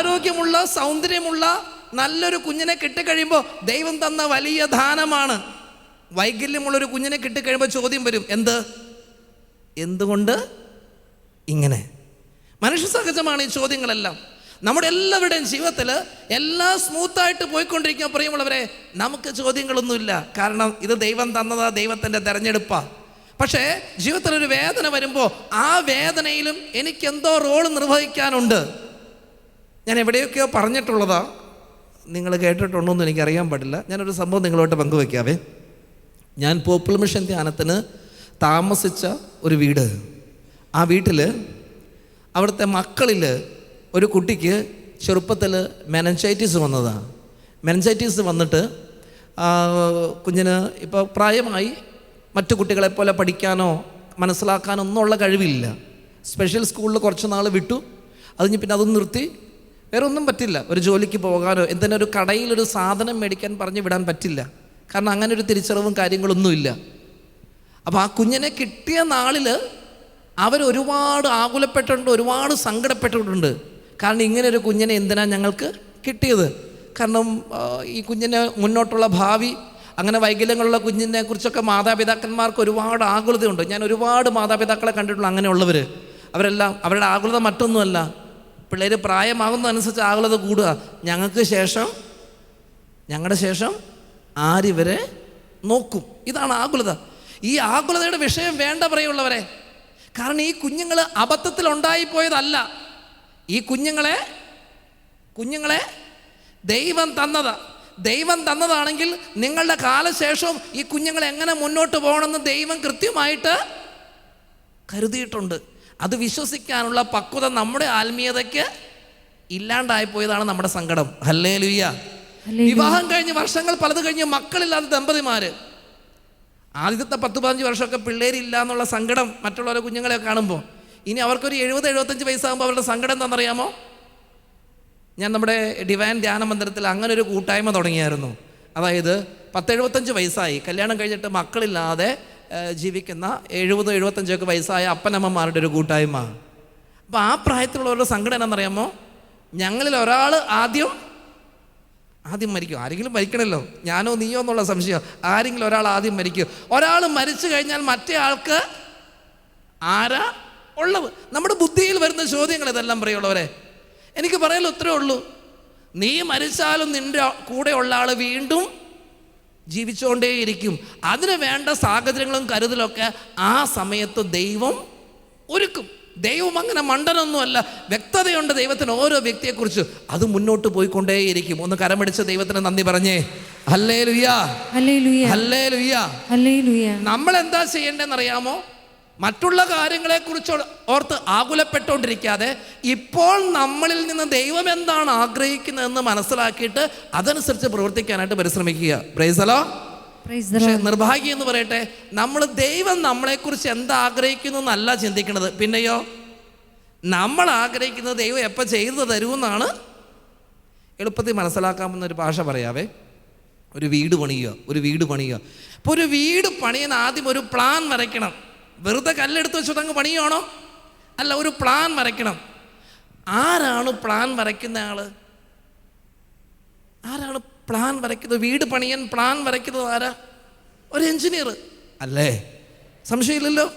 ആരോഗ്യമുള്ള സൗന്ദര്യമുള്ള നല്ലൊരു കുഞ്ഞിനെ കിട്ടിക്കഴിയുമ്പോൾ ദൈവം തന്ന വലിയ ദാനമാണ്. വൈകല്യമുള്ളൊരു കുഞ്ഞിനെ കിട്ടിക്കഴിയുമ്പോൾ ചോദ്യം വരും എന്ത്? എന്തുകൊണ്ട്? ഇങ്ങനെ. മനുഷ്യ സഹജമാണ് ഈ ചോദ്യങ്ങളെല്ലാം. നമ്മുടെ എല്ലാവരുടെയും ജീവിതത്തിൽ എല്ലാം സ്മൂത്തായിട്ട് പോയിക്കൊണ്ടിരിക്കുക പ്രിയമുള്ളവരെ നമുക്ക് ചോദ്യങ്ങളൊന്നുമില്ല. കാരണം ഇത് ദൈവം തന്നതാ ദൈവത്തിന്റെ തെരഞ്ഞെടുപ്പാണ് പക്ഷേ ജീവിതത്തിൽ ഒരു വേദന വരുമ്പോൾ ആ വേദനയിലും എനിക്കെന്തോ റോൾ നിർവഹിക്കാനുണ്ട്. ഞാൻ എവിടെയൊക്കെയോ പറഞ്ഞിട്ടുള്ളതാ. നിങ്ങൾ കേട്ടിട്ടുണ്ടോ എന്ന് എനിക്കറിയാൻ പാടില്ല. ഞാനൊരു സംഭവം നിങ്ങളോട്ട് പങ്കുവയ്ക്കാവേ ഞാൻ പോപ്പുലർ മിഷൻ ധ്യാനത്തിന് താമസിച്ച ഒരു വീട്. ആ വീട്ടിൽ അവിടുത്തെ മക്കളിൽ ഒരു കുട്ടിക്ക് ചെറുപ്പത്തിൽ മെനഞ്ചൈറ്റിസ് വന്നതാണ് മെനഞ്ചൈറ്റിസ് വന്നിട്ട് കുഞ്ഞിന് ഇപ്പോൾ പ്രായമായി മറ്റു കുട്ടികളെപ്പോലെ പഠിക്കാനോ മനസ്സിലാക്കാനോ ഒന്നുള്ള കഴിവില്ല. സ്പെഷ്യൽ സ്കൂളിൽ കുറച്ച് നാൾ വിട്ടു. അതിന് പിന്നെ അതും നിർത്തി. വേറെ ഒന്നും പറ്റില്ല. ഒരു ജോലിക്ക് പോകാനോ എന്തിനും ഒരു കടയിൽ ഒരു സാധനം മേടിക്കാൻ പറഞ്ഞ് വിടാൻ പറ്റില്ല. കാരണം അങ്ങനെ ഒരു തിരിച്ചറിവും കാര്യങ്ങളൊന്നുമില്ല അപ്പോൾ ആ കുഞ്ഞിനെ കിട്ടിയ നാളിൽ അവർ ഒരുപാട് ആകുലപ്പെട്ടിട്ടുണ്ട് ഒരുപാട് സങ്കടപ്പെട്ടിട്ടുണ്ട്. കാരണം ഇങ്ങനെ ഒരു കുഞ്ഞിനെ എന്തിനാ ഞങ്ങൾക്ക് കിട്ടിയത്? കാരണം ഈ കുഞ്ഞിന് മുന്നോട്ടുള്ള ഭാവി അങ്ങനെ വൈകല്യങ്ങളുള്ള കുഞ്ഞിനെ കുറിച്ചൊക്കെ മാതാപിതാക്കന്മാർക്ക് ഒരുപാട് ആകുലതയുണ്ട്. ഞാൻ ഒരുപാട് മാതാപിതാക്കളെ കണ്ടിട്ടുള്ള അങ്ങനെയുള്ളവർ അവരെല്ലാം അവരുടെ ആകുലത മറ്റൊന്നുമല്ല. പിള്ളേർ പ്രായമാകുന്നതനുസരിച്ച് ആകുലത കൂടുക. ഞങ്ങൾക്ക് ശേഷം ഞങ്ങളുടെ ശേഷം ആരിവരെ നോക്കും. ഇതാണ് ആകുലത. ഈ ആകുലതയുടെ വിഷയം വേണ്ട പറയുള്ളവരെ. കാരണം ഈ കുഞ്ഞുങ്ങൾ അബദ്ധത്തിൽ ഉണ്ടായിപ്പോയതല്ല ഈ കുഞ്ഞുങ്ങളെ കുഞ്ഞുങ്ങളെ ദൈവം തന്നതാ. ദൈവം തന്നതാണെങ്കിൽ നിങ്ങളുടെ കാലശേഷവും ഈ കുഞ്ഞുങ്ങൾ എങ്ങനെ മുന്നോട്ട് പോകണമെന്ന് ദൈവം കൃത്യമായിട്ട് കരുതിയിട്ടുണ്ട്. അത് വിശ്വസിക്കാനുള്ള പക്വത നമ്മുടെ ആത്മീയതയ്ക്ക് ഇല്ലാണ്ടായിപ്പോയതാണ് നമ്മുടെ സങ്കടം. ഹല്ലേ ലുയ്യ വിവാഹം കഴിഞ്ഞ് വർഷങ്ങൾ പലത് കഴിഞ്ഞ് മക്കളില്ലാത്ത ദമ്പതിമാര്. ആദ്യത്തെ പത്ത് പതിനഞ്ച് വർഷമൊക്കെ പിള്ളേരില്ല എന്നുള്ള സങ്കടം മറ്റുള്ളവരെ കുഞ്ഞുങ്ങളെ കാണുമ്പോൾ ഇനി അവർക്കൊരു എഴുപത് എഴുപത്തഞ്ച് വയസ്സാകുമ്പോൾ അവരുടെ സങ്കടം എന്താണെന്നറിയാമോ? ഞാൻ നമ്മുടെ ഡിവൈൻ ധ്യാന മന്ദിരത്തിൽ അങ്ങനെ ഒരു കൂട്ടായ്മ തുടങ്ങിയായിരുന്നു. അതായത് പത്തെഴുപത്തഞ്ച് വയസ്സായി. കല്യാണം കഴിഞ്ഞിട്ട് മക്കളില്ലാതെ ജീവിക്കുന്ന എഴുപത് എഴുപത്തഞ്ചൊക്കെ വയസ്സായ അപ്പനമ്മമാരുടെ ഒരു കൂട്ടായ്മ. അപ്പോൾ ആ പ്രായത്തിലുള്ളവരുടെ സംഘടന എന്നറിയാമോ ഞങ്ങളിൽ ഒരാൾ ആദ്യം ആദ്യം മരിക്കും. ആരെങ്കിലും മരിക്കണമല്ലോ ഞാനോ നീയോ എന്നുള്ള സംശയം. ആരെങ്കിലും ഒരാൾ ആദ്യം മരിക്കും. ഒരാൾ മരിച്ചു കഴിഞ്ഞാൽ മറ്റേ ആൾക്ക് ആരാ? ഉള്ളത്. നമ്മുടെ ബുദ്ധിയിൽ വരുന്ന ചോദ്യങ്ങൾ ഇതെല്ലാം പറയുള്ളവരെ. എനിക്ക് പറയാൻ ഉത്തരവേ ഉള്ളൂ. നീ മരിച്ചാലും നിന്റെ കൂടെ ഉള്ള ആൾ വീണ്ടും ജീവിച്ചുകൊണ്ടേയിരിക്കും. അതിന് വേണ്ട സാഹചര്യങ്ങളും കരുതലൊക്കെ ആ സമയത്ത് ദൈവം ഒരുക്കും. ദൈവം അങ്ങനെ മണ്ടനൊന്നുമല്ല. വ്യക്തതയുണ്ട് ദൈവത്തിന് ഓരോ വ്യക്തിയെക്കുറിച്ച്. അത് മുന്നോട്ട് പോയിക്കൊണ്ടേയിരിക്കും. ഒന്ന് കരമടിച്ച് ദൈവത്തിന് നന്ദി പറഞ്ഞേ. നമ്മൾ എന്താ ചെയ്യേണ്ടതെന്ന് അറിയാമോ മറ്റുള്ള കാര്യങ്ങളെക്കുറിച്ച് ഓർത്ത് ആകുലപ്പെട്ടുകൊണ്ടിരിക്കാതെ ഇപ്പോൾ നമ്മളിൽ നിന്ന് ദൈവം എന്താണ് ആഗ്രഹിക്കുന്നതെന്ന് മനസ്സിലാക്കിയിട്ട് അതനുസരിച്ച് പ്രവർത്തിക്കാനായിട്ട് പരിശ്രമിക്കുക. പ്രൈസലോ നിർഭാഗ്യം എന്ന് പറയട്ടെ നമ്മൾ ദൈവം നമ്മളെക്കുറിച്ച് എന്താ ആഗ്രഹിക്കുന്നു എന്നല്ല ചിന്തിക്കുന്നത് പിന്നെയോ? നമ്മൾ ആഗ്രഹിക്കുന്നത് ദൈവം എപ്പോൾ ചെയ്തു തരുമെന്നാണ് എളുപ്പത്തിൽ മനസ്സിലാക്കാമെന്ന ഒരു ഭാഷ പറയാവേ. ഒരു വീട് പണിയുക ഒരു വീട് പണിയുക. അപ്പോൾ ഒരു വീട് പണിയാൻ ആദ്യം ഒരു പ്ലാൻ വരയ്ക്കണം. വെറുതെ കല്ലെടുത്ത് വെച്ചിട്ട് അങ്ങ് പണിയാണോ അല്ല ഒരു പ്ലാൻ വരയ്ക്കണം. ആരാണ് പ്ലാൻ വരയ്ക്കുന്ന ആൾ? ആരാണ് പ്ലാൻ വരയ്ക്കുന്നത്? വീട് പണിയാൻ പ്ലാൻ വരയ്ക്കുന്നത് ആരാ? ഒരു എഞ്ചിനീയർ. അല്ലേ? സംശയമില്ലല്ലോ?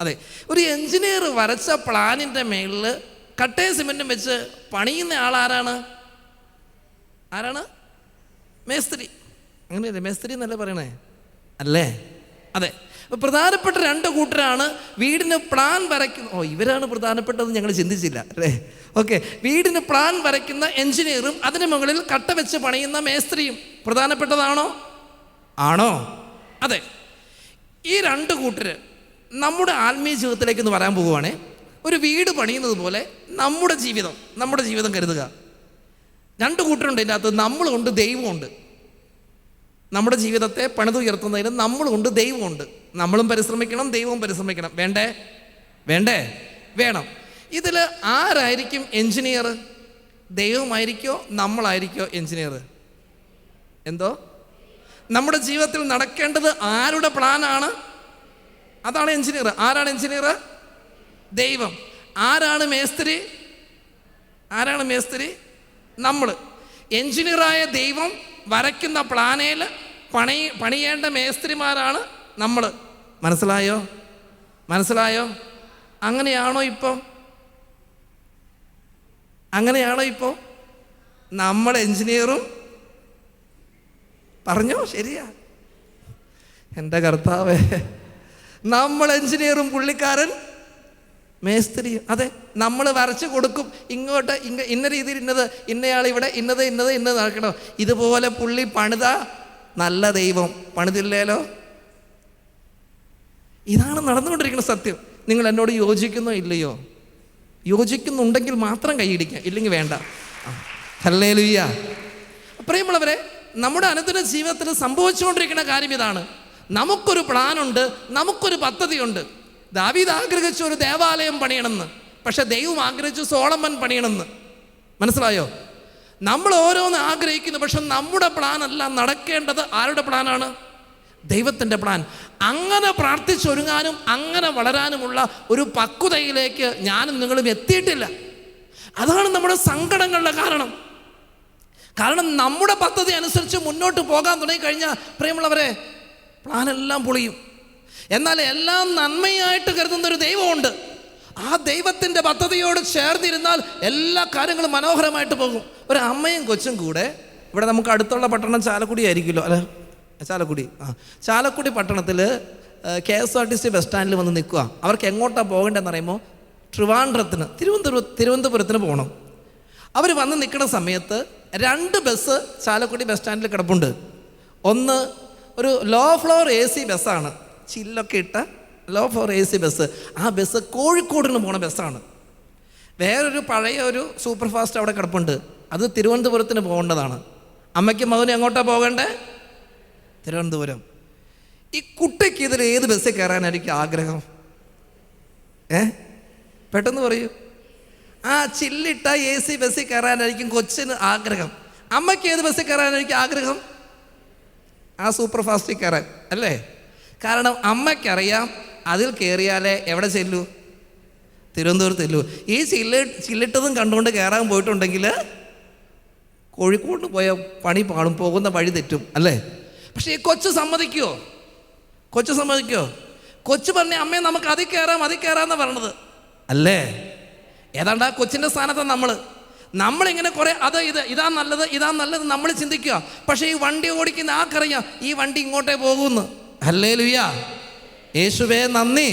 അതെ. ഒരു എഞ്ചിനീയർ വരച്ച പ്ലാനിന്റെ മേളിൽ കട്ടയും സിമെന്റും വെച്ച് പണിയുന്ന ആൾ ആരാണ്? ആരാണ്? മേസ്ത്രി. അങ്ങനെയല്ലേ? മേസ്ത്രി എന്നല്ലേ പറയണേ? അല്ലേ? അതെ. പ്രധാനപ്പെട്ട രണ്ട് കൂട്ടരാണ് വീടിന് പ്ലാൻ വരയ്ക്കുന്ന ഓ ഇവരാണ് പ്രധാനപ്പെട്ടതെന്ന് ഞങ്ങൾ ചിന്തിച്ചില്ല അല്ലേ? ഓക്കെ. വീടിന് പ്ലാൻ വരയ്ക്കുന്ന എഞ്ചിനീയറും അതിന് മുകളിൽ കട്ട വെച്ച് പണിയുന്ന മേസ്ത്രിയും പ്രധാനപ്പെട്ടതാണോ? ആണോ? അതെ. ഈ രണ്ട് കൂട്ടര് നമ്മുടെ ആത്മീയ ജീവിതത്തിലേക്ക് ഒന്ന് വരാൻ പോവുകയാണേ. ഒരു വീട് പണിയുന്നത് പോലെ നമ്മുടെ ജീവിതം നമ്മുടെ ജീവിതം കരുതുക. രണ്ട് കൂട്ടരുണ്ട് ഇതിനകത്ത്. നമ്മളുണ്ട് ദൈവമുണ്ട് നമ്മുടെ ജീവിതത്തെ പണിതുയർത്തുന്നതിന് നമ്മളുണ്ട് ദൈവമുണ്ട്. നമ്മളും പരിശ്രമിക്കണം ദൈവവും പരിശ്രമിക്കണം. വേണ്ടേ? വേണ്ടേ? വേണം. ഇതിൽ ആരായിരിക്കും എഞ്ചിനീയർ? ദൈവമായിരിക്കോ നമ്മളായിരിക്കോ എഞ്ചിനീയർ? എന്തോ? നമ്മുടെ ജീവിതത്തിൽ നടക്കേണ്ടത് ആരുടെ പ്ലാനാണ്? അതാണ് എഞ്ചിനീയർ. ആരാണ് എഞ്ചിനീയർ? ദൈവം. ആരാണ് മേസ്ത്രി? ആരാണ് മേസ്ത്രി? നമ്മൾ എഞ്ചിനീയറായ ദൈവം വരയ്ക്കുന്ന പ്ലാനയിൽ പണി പണിയേണ്ട മേസ്ത്രിമാരാണ് നമ്മൾ മനസ്സിലായോ? മനസ്സിലായോ? അങ്ങനെയാണോ ഇപ്പോൾ അങ്ങനെയാണോ ഇപ്പോൾ നമ്മൾ എഞ്ചിനീയറും പറഞ്ഞോ? ശരിയാ. എന്റെ കർത്താവേ നമ്മൾ എഞ്ചിനീയറും പുള്ളിക്കാരൻ മേസ്ത്രിയും അതെ നമ്മൾ വരച്ച് കൊടുക്കും. ഇങ്ങോട്ട് ഇങ്ങ ഇന്ന രീതിയിൽ ഇന്നത് ഇന്നയാൾ ഇവിടെ ഇന്നത് ഇന്നത് ഇന്നത് നടക്കണം ഇതുപോലെ പുള്ളി പണിത നല്ല ദൈവം. പണിതില്ലേലോ? ഇതാണ് നടന്നുകൊണ്ടിരിക്കുന്ന സത്യം. നിങ്ങൾ എന്നോട് യോജിക്കുന്നോ ഇല്ലയോ? യോജിക്കുന്നുണ്ടെങ്കിൽ മാത്രം കൈയിടിക്കുക ഇല്ലെങ്കിൽ വേണ്ട. ഹല്ലേ ലുയ്യ പ്രിയമുള്ളവരെ നമ്മുടെ അനുദിന ജീവിതത്തിൽ സംഭവിച്ചുകൊണ്ടിരിക്കുന്ന കാര്യം ഇതാണ്. നമുക്കൊരു പ്ലാനുണ്ട് നമുക്കൊരു പദ്ധതിയുണ്ട്. ദാവീദ് ആഗ്രഹിച്ചു ഒരു ദേവാലയം പണിയണമെന്ന്. പക്ഷെ ദൈവം ആഗ്രഹിച്ചു സോളമൻ പണിയണമെന്ന്. മനസ്സിലായോ? നമ്മൾ ഓരോന്ന് ആഗ്രഹിക്കുന്നു പക്ഷെ നമ്മുടെ പ്ലാൻ അല്ല നടക്കേണ്ടത്. ആരുടെ പ്ലാനാണ് ദൈവത്തിന്റെ പ്ലാൻ അങ്ങനെ പ്രാർത്ഥിച്ചൊരുങ്ങാനും അങ്ങനെ വളരാനുമുള്ള ഒരു പക്വതയിലേക്ക് ഞാനും നിങ്ങളും എത്തിയിട്ടില്ല. അതാണ് നമ്മുടെ സങ്കടങ്ങളുടെ കാരണം. കാരണം നമ്മുടെ പദ്ധതി അനുസരിച്ച് മുന്നോട്ട് പോകാൻ തുടങ്ങിക്കഴിഞ്ഞാൽ പ്രിയമുള്ളവരെ പ്ലാനെല്ലാം പൊളിയും. എന്നാൽ എല്ലാം നന്മയായിട്ട് കരുതുന്ന ഒരു ദൈവമുണ്ട്. ആ ദൈവത്തിന്റെ പദ്ധതിയോട് ചേർന്നിരുന്നാൽ എല്ലാ കാര്യങ്ങളും മനോഹരമായിട്ട് പോകും. ഒരു അമ്മയും കൊച്ചും കൂടെ ഇവിടെ നമുക്ക് അടുത്തുള്ള പട്ടണം ചാലക്കുടി ആയിരിക്കുമല്ലോ. അല്ല ചാലക്കുടി. ആ ചാലക്കുടി പട്ടണത്തിൽ K S R T C bus സ്റ്റാൻഡിൽ വന്ന് നിൽക്കുക. അവർക്ക് എങ്ങോട്ടാണ് പോകേണ്ടതെന്ന് പറയുമ്പോൾ ട്രിവാൻഡ്രത്തിന് തിരുവനന്തപുരം തിരുവനന്തപുരത്തിന് പോകണം. അവർ വന്ന് നിൽക്കുന്ന സമയത്ത് രണ്ട് ബസ് ചാലക്കുടി ബസ് സ്റ്റാൻഡിൽ കിടപ്പുണ്ട്. ഒന്ന് ഒരു ലോ ഫ്ലോർ എ സി ബസ്സാണ്. ചില്ലൊക്കെ ഇട്ട low floor A C bus. ആ ബസ് കോഴിക്കോടിന് പോണ ബസ്സാണ്. വേറൊരു പഴയ ഒരു സൂപ്പർ ഫാസ്റ്റ് അവിടെ കിടപ്പുണ്ട്. അത് തിരുവനന്തപുരത്തിന് പോകേണ്ടതാണ്. അമ്മയ്ക്ക് മകനും എങ്ങോട്ടാണ് പോകേണ്ടേ? തിരുവനന്തപുരം. ഈ കുട്ടിക്ക് ഇതിൽ ഏത് ബസ്സിൽ കയറാനായിരിക്കും ആഗ്രഹം? ഏ? പെട്ടെന്ന് പറയൂ. ആ ചില്ലിട്ട എ സി ബസ്സിൽ കയറാനായിരിക്കും കൊച്ചിന് ആഗ്രഹം. അമ്മയ്ക്ക് ഏത് ബസ്സിൽ കയറാനായിരിക്കും ആഗ്രഹം? ആ സൂപ്പർ ഫാസ്റ്റിൽ കയറാൻ അല്ലേ? കാരണം അമ്മയ്ക്കറിയാം അതിൽ കയറിയാലേ എവിടെ ചെല്ലൂ? തിരുവനന്തപുരത്ത് ചെല്ലൂ. ഈ ചില്ല് ചില്ലിട്ടതും കണ്ടുകൊണ്ട് കയറാൻ പോയിട്ടുണ്ടെങ്കിൽ കോഴിക്കോട് പോയ പണി പാടും പോകുന്ന വഴി തെറ്റും അല്ലേ? പക്ഷേ ഈ കൊച്ചു സമ്മതിക്കുമോ കൊച്ചു സമ്മതിക്കുമോ കൊച്ചു പറഞ്ഞ അമ്മയെ നമുക്ക് അതിൽ കയറാം അതിൽ കയറാമെന്ന് പറഞ്ഞത്. അല്ലേ? ഏതാണ്ട് ആ കൊച്ചിന്റെ സ്ഥാനത്ത് നമ്മൾ നമ്മളിങ്ങനെ കുറേ അത് ഇത് ഇതാ നല്ലത് ഇതാ നല്ലത് നമ്മൾ ചിന്തിക്കുക. പക്ഷേ ഈ വണ്ടി ഓടിക്കുന്ന ആർക്കറിയാം ഈ വണ്ടി ഇങ്ങോട്ടേ പോകുന്നു. അല്ലേ ലുയ്യ യേശുവേ നന്ദി.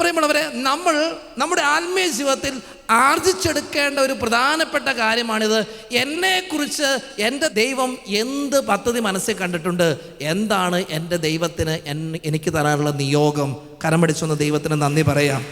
പറയുമ്പോഴവരെ നമ്മൾ നമ്മുടെ ആത്മീയ ജീവിതത്തിൽ ആർജിച്ചെടുക്കേണ്ട ഒരു പ്രധാനപ്പെട്ട കാര്യമാണിത്. എന്നെക്കുറിച്ച് എന്റെ ദൈവം എന്ത് പദ്ധതി മനസ്സിൽ കണ്ടിട്ടുണ്ട്? എന്താണ് എന്റെ ദൈവത്തിന് എനിക്ക് തരാനുള്ള നിയോഗം? കരമടിച്ചൊന്ന് ദൈവത്തിന് നന്ദി പറയാം.